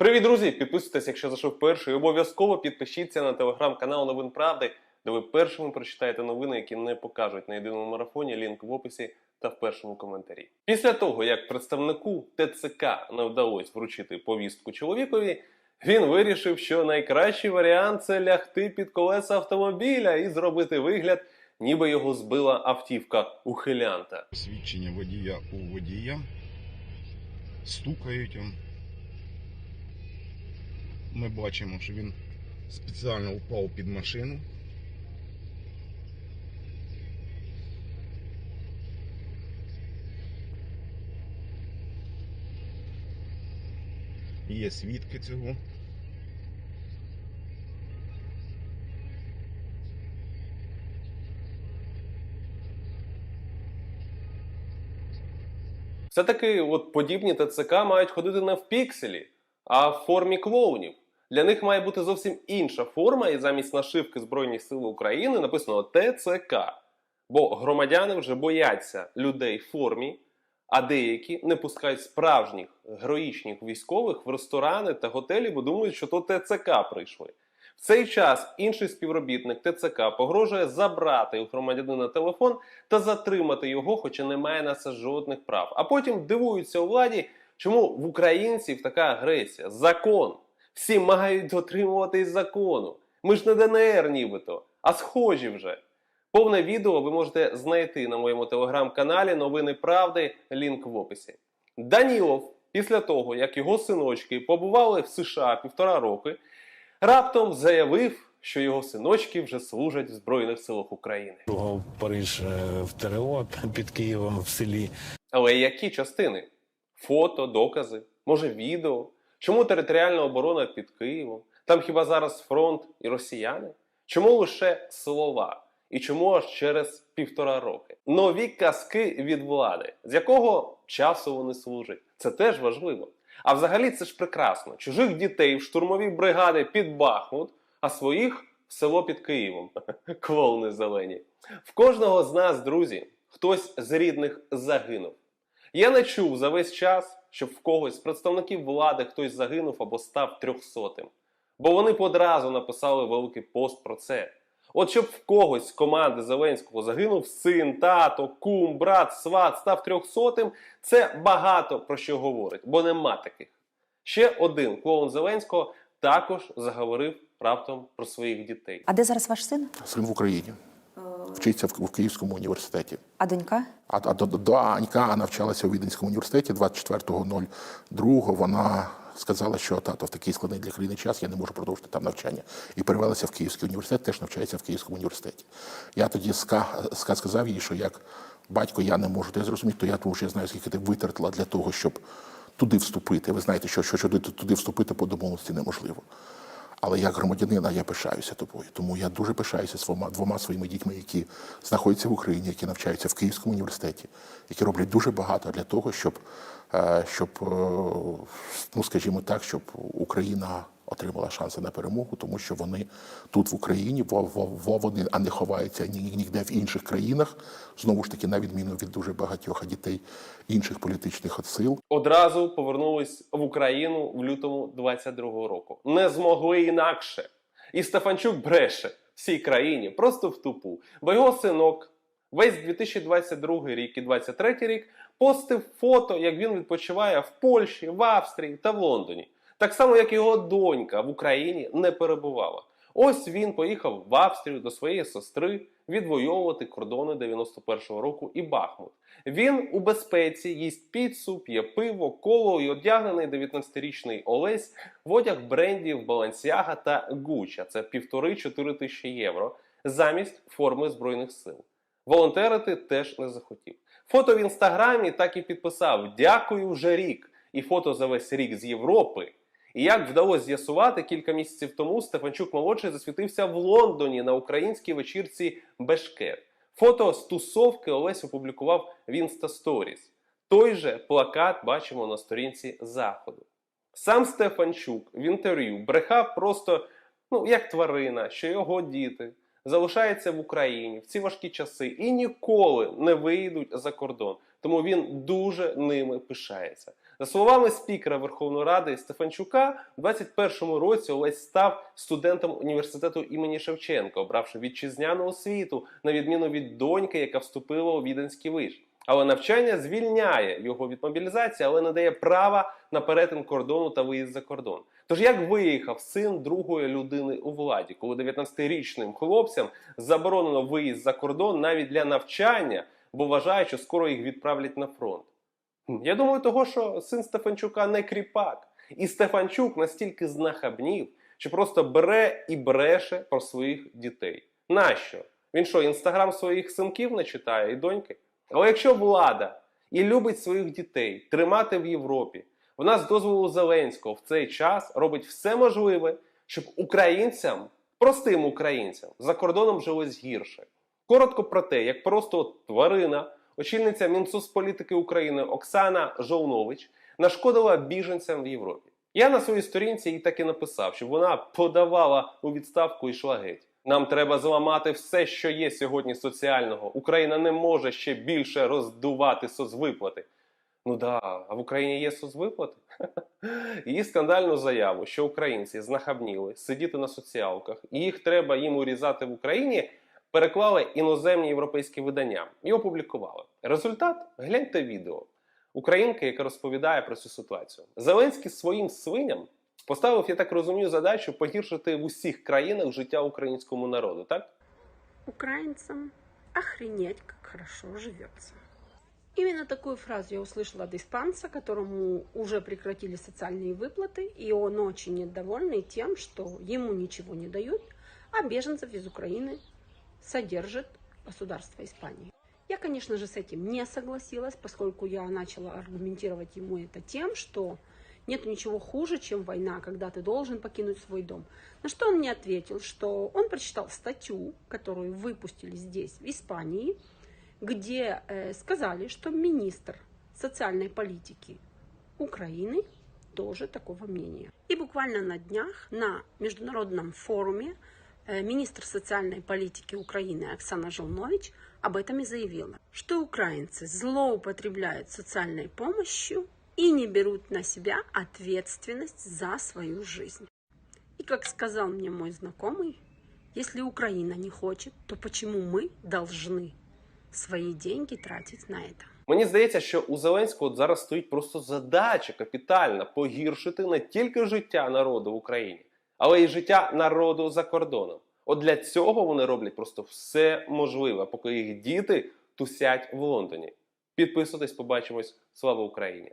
Привіт, друзі! Підписуйтесь, якщо зайшов перший. Обов'язково підпишіться на телеграм-канал Новин Правди, де ви першими прочитаєте новини, які не покажуть на єдиному марафоні. Лінк в описі та в першому коментарі. Після того, як представнику ТЦК не вдалося вручити повістку чоловікові, він вирішив, що найкращий варіант це лягти під колеса автомобіля і зробити вигляд, ніби його збила автівка ухилянта. Свідчення водія у водія. Стукають. Ми бачимо, що він спеціально впав під машину. Є свідки цього. Все-таки от подібні ТЦК мають ходити не в пікселі, а в формі клоунів. Для них має бути зовсім інша форма, і замість нашивки Збройних сил України написано ТЦК. Бо громадяни вже бояться людей в формі, а деякі не пускають справжніх героїчних військових в ресторани та готелі, бо думають, що то ТЦК прийшли. В цей час інший співробітник ТЦК погрожує забрати у громадянина телефон та затримати його, хоча не має на це жодних прав. А потім дивуються у владі, чому в українців така агресія. Закон. Всі мають дотримуватись закону. Ми ж не ДНР, нібито, а схожі вже. Повне відео ви можете знайти на моєму телеграм-каналі Новини Правди. Лінк в описі. Данілов, після того, як його синочки побували в США півтора роки, раптом заявив, що його синочки вже служать в Збройних силах України. В Париж е, в ТРО під Києвом в селі. Але які частини? Фото, докази, може відео? Чому територіальна оборона під Києвом? Там хіба зараз фронт і росіяни? Чому лише слова? І чому аж через півтора роки? Нові казки від влади, з якого часу вони служать? Це теж важливо. А взагалі це ж прекрасно. Чужих дітей в штурмові бригади під Бахмут, а своїх в село під Києвом. Клоуни зелені. В кожного з нас, друзі, хтось з рідних загинув. Я не чув за весь час, щоб в когось з представників влади хтось загинув або став трьохсотим. Бо вони б одразу написали великий пост про це. От щоб в когось з команди Зеленського загинув син, тато, кум, брат, сват, став трьохсотим, це багато про що говорить, бо нема таких. Ще один клоун Зеленського також заговорив раптом про своїх дітей. А де зараз ваш син? Син в Україні. Вчиться в, Київському університеті. А донька? А, а до, до Анька навчалася у Віденському університеті 24.02. Вона сказала, що тато в такий складний для країни час я не можу продовжити там навчання. І перевелася в Київський університет, теж навчається в Київському університеті. Я тоді ска, ска сказав їй, що як батько я не можу те зрозуміти, то я тому що я знаю, скільки ти витратила для того, щоб туди вступити. Ви знаєте, що, що, що туди вступити по домовленості неможливо. Але як громадянина я пишаюся тобою. Тому я дуже пишаюся своїми двома своїми дітьми, які знаходяться в Україні, які навчаються в Київському університеті, які роблять дуже багато для того, щоб, е, щоб е, ну скажімо так, щоб Україна отримала шанси на перемогу, тому що вони тут в Україні, во, во, во вони, а не ховаються ні, ні- ніде в інших країнах. Знову ж таки, на відміну від дуже багатьох дітей інших політичних сил. одразу повернулись в Україну в лютому 22-го року. Не змогли інакше. І Стефанчук бреше всій країні просто в тупу. Бо його синок весь 2022 рік і 2023 рік постив фото, як він відпочиває в Польщі, в Австрії та в Лондоні. Так само, як його донька в Україні не перебувала. Ось він поїхав в Австрію до своєї сестри відвоювати кордони 91-го року і Бахмут. Він у безпеці їсть піцу, п'є пиво, коло і одягнений 19-річний Олесь в одяг брендів Balenciaga та Gucci. Це півтори-чотири тисячі євро замість форми збройних сил. Волонтерити теж не захотів. Фото в інстаграмі так і підписав: Дякую вже рік. І фото за весь рік з Європи. І як вдалося з'ясувати, кілька місяців тому Стефанчук молодший засвітився в Лондоні на українській вечірці Бешкет. Фото з тусовки Олесь опублікував в Інстасторіс. Той же плакат бачимо на сторінці заходу. Сам Стефанчук в інтерв'ю брехав просто ну як тварина, що його діти залишаються в Україні в ці важкі часи і ніколи не виїдуть за кордон. Тому він дуже ними пишається. За словами спікера Верховної Ради Стефанчука, у 21-му році Олесь став студентом університету імені Шевченка, обравши вітчизняну освіту, на відміну від доньки, яка вступила у віденський виш. Але навчання звільняє його від мобілізації, але не дає права на перетин кордону та виїзд за кордон. Тож як виїхав син другої людини у владі, коли 19-річним хлопцям заборонено виїзд за кордон навіть для навчання, бо вважають, що скоро їх відправлять на фронт? Я думаю, того, що син Стефанчука не кріпак, і Стефанчук настільки знахабнів, що просто бере і бреше про своїх дітей. Нащо? Він що, інстаграм своїх синків не читає і доньки? Але якщо влада і любить своїх дітей тримати в Європі, вона з дозволу Зеленського в цей час робить все можливе, щоб українцям, простим українцям, за кордоном жилось гірше. Коротко про те, як просто тварина, очільниця Мінсоцполітики України Оксана Жолнович нашкодила біженцям в Європі. Я на своїй сторінці їй так і написав, щоб вона подавала у відставку і йшла геть. Нам треба зламати все, що є сьогодні соціального. Україна не може ще більше роздувати соцвиплати. Ну да, а в Україні є соцвиплати? Її скандальну заяву, що українці знахабніли сидіти на соціалках, і їх треба їм урізати в Україні, переклали іноземні європейські видання і опублікували. Результат гляньте відео. Українка, яка розповідає про цю ситуацію. Зеленський своїм свиням поставив, я так розумію, задачу погіршити в усіх країнах життя українському народу, так? украинцам охренеть, как хорошо живется. Именно такую фразу я услышала от испанца, которому уже прекратили социальные выплаты, и он очень недовольный тем, что ему ничего не дают, а беженцев из Украины содержит государство Испании. Я, конечно же, с этим не согласилась, поскольку я начала аргументировать ему это тем, что нет ничего хуже, чем война, когда ты должен покинуть свой дом. На что он мне ответил, что он прочитал статью, которую выпустили здесь, в Испании, где э, сказали, что министр социальной политики Украины тоже такого мнения. И буквально на днях на международном форуме министр социальной политики Украины Оксана Жолнович об этом и заявила, что украинцы злоупотребляют социальной помощью и не берут на себя ответственность за свою жизнь. И как сказал мне мой знакомый, если Украина не хочет, то почему мы должны свои деньги тратить на это? Мені здається, що у Зеленського от зараз стоїть просто задача капітальна погіршити не тільки життя народу в Україні, але й життя народу за кордоном. От для цього вони роблять просто все можливе, поки їх діти тусять в Лондоні. Підписуйтесь, побачимось. Слава Україні!